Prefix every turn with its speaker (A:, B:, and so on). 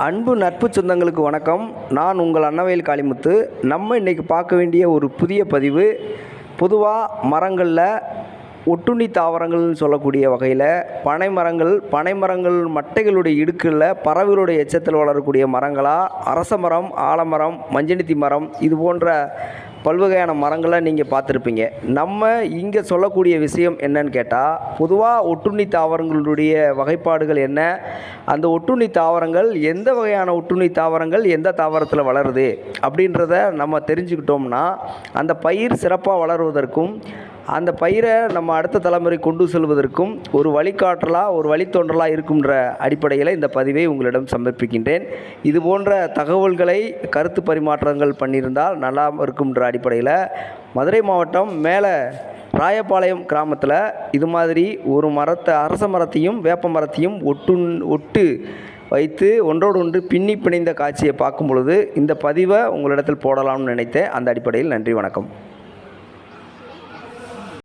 A: அன்பு நட்பு சொந்தங்களுக்கு வணக்கம். நான் உங்கள் அன்னவயல் காளிமுத்து. நம்ம இன்றைக்கி பார்க்க வேண்டிய ஒரு புதிய பதிவு பொதுவாக மரங்களில் ஒட்டுண்ணி தாவரங்கள்னு சொல்லக்கூடிய வகையில் பனை மரங்கள் பனை மரங்கள் மட்டைகளுடைய இடுக்கில் பறவைகளுடைய எச்சத்தில் வளரக்கூடிய மரங்களாக அரச மரம் ஆலமரம் மஞ்சனித்தி மரம் இது போன்ற பல்வகையான மரங்களை நீங்கள் பார்த்துருப்பீங்க. நம்ம இங்கே சொல்லக்கூடிய விஷயம் என்னன்னு கேட்டால் பொதுவாக ஒட்டுண்ணி தாவரங்களுடைய வகைப்பாடுகள் என்ன? அந்த ஒட்டுண்ணி தாவரங்கள் எந்த வகையான ஒட்டுண்ணி தாவரங்கள் எந்த தாவரத்தில் வளருது? அப்படின்றத நம்ம தெரிஞ்சுக்கிட்டோம்னா அந்த பயிர் சிறப்பாக வளருவதற்கும் அந்த பயிரை நம்ம அடுத்த தலைமுறை கொண்டு செல்வதற்கும் ஒரு வழிகாட்டலாக ஒரு வழித்தோன்றலாக இருக்கும்ன்ற அடிப்படையில் இந்த பதிவை உங்களிடம் சமர்ப்பிக்கின்றேன். இது போன்ற தகவல்களை கருத்து பரிமாற்றங்கள் பண்ணியிருந்தால் நல்லா இருக்கும்ன்ற அடிப்படையில் மதுரை மாவட்டம் மேலே ராயபாளையம் கிராமத்தில் இது மாதிரி ஒரு மரத்தை அரச மரத்தையும் வேப்ப மரத்தையும் ஒட்டு ஒட்டு வைத்து ஒன்றோடு ஒன்று பின்னி பிணைந்த காட்சியை பார்க்கும் பொழுது இந்த பதிவை உங்களிடத்தில் போடலாம்னு நினைத்தேன். அந்த அடிப்படையில் நன்றி வணக்கம்.